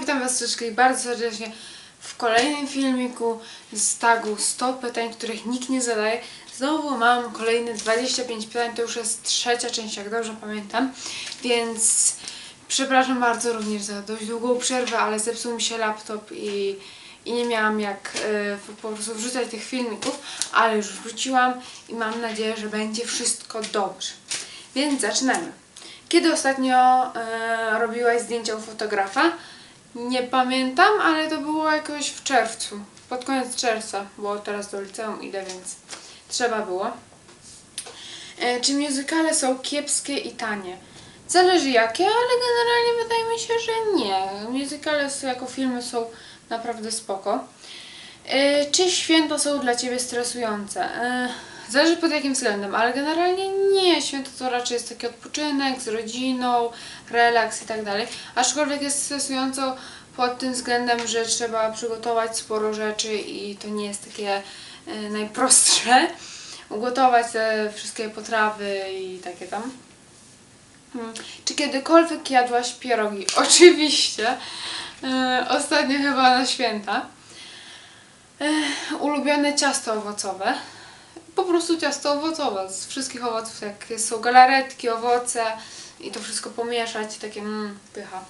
witam Was wszystkich bardzo serdecznie w kolejnym filmiku z tagu 100 pytań, których nikt nie zadaje. Znowu mam kolejne 25 pytań, to już jest trzecia część, jak dobrze pamiętam, więc przepraszam bardzo również za dość długą przerwę, ale zepsuł mi się laptop i, i nie miałam jak e, po prostu wrzucać tych filmików, ale już wrzuciłam i mam nadzieję, że będzie wszystko dobrze. Więc zaczynamy. Kiedy ostatnio e, robiłaś zdjęcia u fotografa? Nie pamiętam, ale to było jakoś w czerwcu. Pod koniec czerwca, bo teraz do liceum idę, więc trzeba było. E, czy muzykale są kiepskie i tanie? Zależy jakie, ale generalnie wydaje mi się, że nie. Muzykale jako filmy są naprawdę spoko. E, czy święta są dla Ciebie stresujące? E, Zależy pod jakim względem, ale generalnie nie. Święto to raczej jest taki odpoczynek z rodziną, relaks i tak dalej. Aczkolwiek jest stresująco pod tym względem, że trzeba przygotować sporo rzeczy i to nie jest takie e, najprostsze. Ugotować te wszystkie potrawy i takie tam. Hmm. Czy kiedykolwiek jadłaś pierogi? Oczywiście. E, ostatnio chyba na święta. E, ulubione ciasto owocowe. Po prostu ciasto owocowe. Z wszystkich owoców, jak są galaretki, owoce i to wszystko pomieszać, takie mmm, pycha.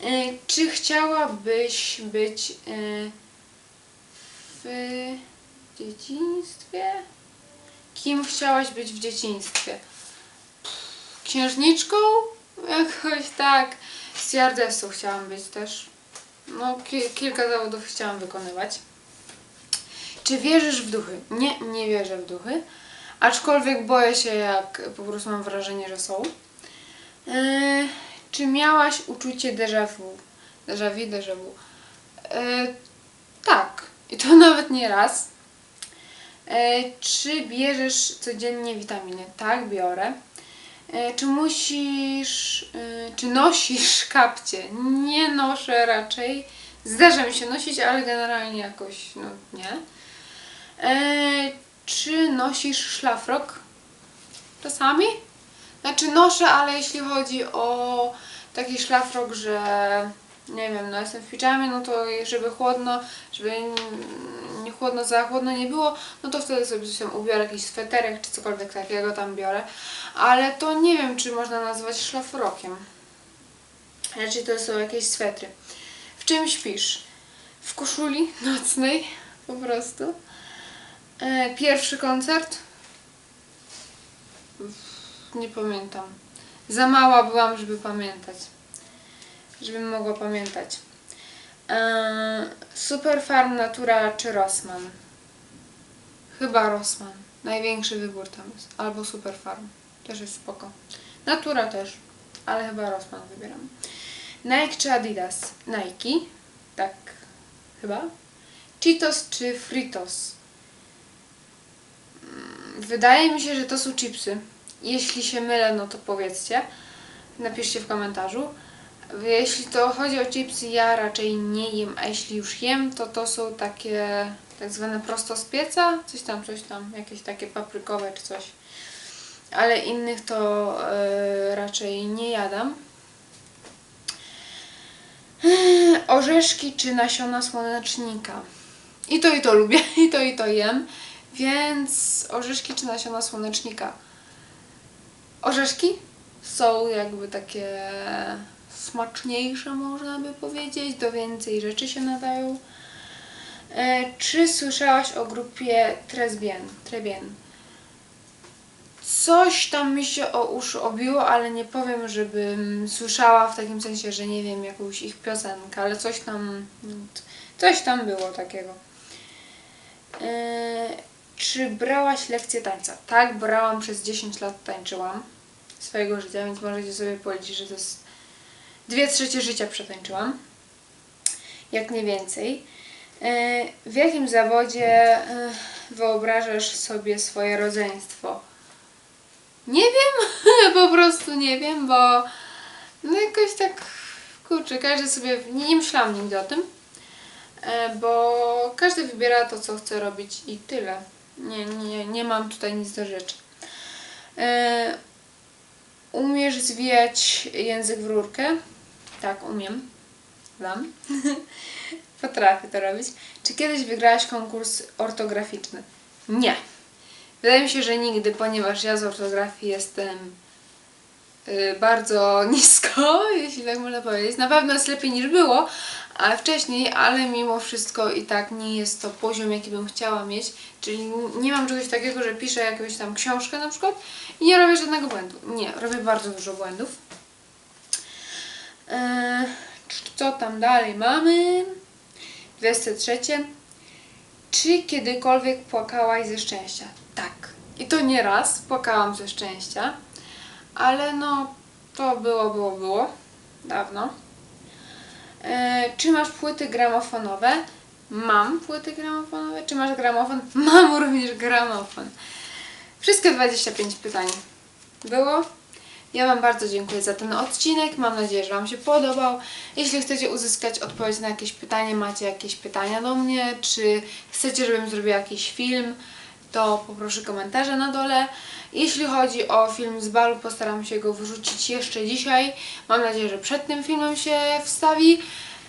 E, czy chciałabyś być e, w dzieciństwie? Kim chciałaś być w dzieciństwie? Księżniczką? Jakoś tak. Stewardessą chciałam być też. No, ki- kilka zawodów chciałam wykonywać. Czy wierzysz w duchy? Nie, nie wierzę w duchy. Aczkolwiek boję się, jak po prostu mam wrażenie, że są. Yy, czy miałaś uczucie déjà vu? Déjà vu, déjà vu. Yy, tak. I to nawet nie raz. Yy, czy bierzesz codziennie witaminy? Tak, biorę. Czy musisz, czy nosisz kapcie? Nie noszę raczej. Zdarza mi się nosić, ale generalnie jakoś, no nie. Eee, czy nosisz szlafrok? Czasami? Znaczy noszę, ale jeśli chodzi o taki szlafrok, że nie wiem, no jestem w piżamie, no to żeby chłodno, żeby nie chłodno, za chłodno nie było, no to wtedy sobie coś ubiorę, jakiś sweterek czy cokolwiek takiego tam biorę. Ale to nie wiem, czy można nazwać szlafrokiem. Raczej to są jakieś swetry. W czym śpisz? W koszuli nocnej, po prostu. E, pierwszy koncert? Nie pamiętam. Za mała byłam, żeby pamiętać. Żebym mogła pamiętać. E, Super Farm Natura czy Rossmann? Chyba Rossmann. Największy wybór tam jest. Albo Super Farm. Też jest spoko. Natura też. Ale chyba Rossmann wybieram. Nike czy Adidas? Nike. Tak. Chyba. Cheetos czy Fritos? Wydaje mi się, że to są chipsy. Jeśli się mylę, no to powiedzcie. Napiszcie w komentarzu. Jeśli to chodzi o chipsy, ja raczej nie jem, a jeśli już jem, to to są takie tak zwane prosto z pieca, coś tam, coś tam, jakieś takie paprykowe czy coś. Ale innych to e, raczej nie jadam. Orzeszki czy nasiona słonecznika? I to i to lubię, i to i to jem. Więc orzeszki czy nasiona słonecznika? Orzeszki są jakby takie smaczniejsze, można by powiedzieć. Do więcej rzeczy się nadają. E, czy słyszałaś o grupie Tresbien? Trebien. Coś tam mi się o uszy obiło, ale nie powiem, żebym słyszała w takim sensie, że nie wiem jakąś ich piosenkę, ale coś tam, coś tam było takiego. Czy brałaś lekcję tańca? Tak, brałam przez 10 lat tańczyłam swojego życia, więc możecie sobie policzyć, że to jest dwie trzecie życia przetańczyłam. Jak nie więcej. E, W jakim zawodzie e, wyobrażasz sobie swoje rodzeństwo? Nie wiem, po prostu nie wiem, bo no jakoś tak, kurczę, każdy sobie, nie, nie myślałam nigdy o tym, e, bo każdy wybiera to, co chce robić i tyle. Nie, nie, nie mam tutaj nic do rzeczy. E, Umiesz zwijać język w rurkę? Tak, umiem. Znam. Potrafię to robić. Czy kiedyś wygrałaś konkurs ortograficzny? Nie. Wydaje mi się, że nigdy, ponieważ ja z ortografii jestem y, bardzo nisko, jeśli tak można powiedzieć. Na pewno jest lepiej niż było, ale wcześniej, ale mimo wszystko i tak nie jest to poziom, jaki bym chciała mieć. Czyli nie mam czegoś takiego, że piszę jakąś tam książkę na przykład i nie robię żadnego błędu. Nie, robię bardzo dużo błędów. Eee, co tam dalej mamy? 23. Czy kiedykolwiek płakałaś ze szczęścia? Tak. I to nie raz płakałam ze szczęścia, ale no to było, było, było. Dawno. E, czy masz płyty gramofonowe? Mam płyty gramofonowe. Czy masz gramofon? Mam również gramofon. Wszystkie 25 pytań było. Ja Wam bardzo dziękuję za ten odcinek. Mam nadzieję, że Wam się podobał. Jeśli chcecie uzyskać odpowiedź na jakieś pytanie, macie jakieś pytania do mnie, czy chcecie, żebym zrobiła jakiś film, to poproszę komentarze na dole. Jeśli chodzi o film z balu, postaram się go wrzucić jeszcze dzisiaj. Mam nadzieję, że przed tym filmem się wstawi.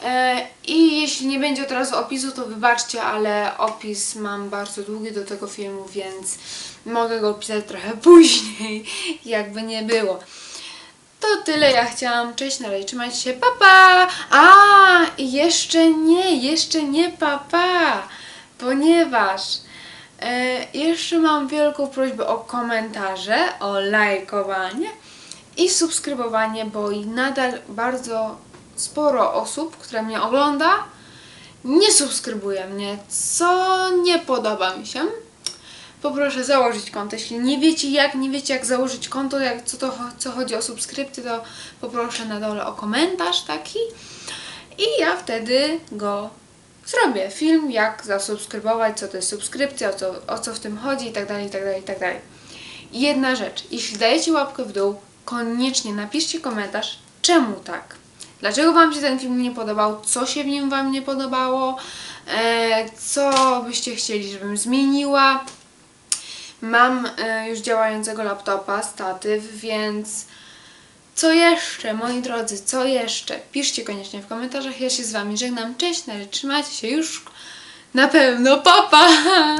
E, I jeśli nie będzie od razu opisu, to wybaczcie, ale opis mam bardzo długi do tego filmu, więc mogę go opisać trochę później, jakby nie było. To tyle ja chciałam. Cześć, na razie, trzymajcie się, papa! A, jeszcze nie, jeszcze nie papa, ponieważ e, jeszcze mam wielką prośbę o komentarze, o lajkowanie i subskrybowanie, bo nadal bardzo sporo osób, które mnie ogląda, nie subskrybuje mnie, co nie podoba mi się. Poproszę założyć konto. Jeśli nie wiecie jak, nie wiecie jak założyć konto, jak co, to, co chodzi o subskrypcję, to poproszę na dole o komentarz taki i ja wtedy go zrobię. Film, jak zasubskrybować, co to jest subskrypcja, o co, o co w tym chodzi i tak dalej, i tak dalej, i tak dalej. I jedna rzecz, jeśli dajecie łapkę w dół, koniecznie napiszcie komentarz, czemu tak. Dlaczego Wam się ten film nie podobał? Co się w nim Wam nie podobało? E, co byście chcieli, żebym zmieniła? Mam e, już działającego laptopa, statyw, więc co jeszcze, moi drodzy, co jeszcze? Piszcie koniecznie w komentarzach. Ja się z Wami żegnam. Cześć, na trzymajcie się już na pewno. Papa! Pa.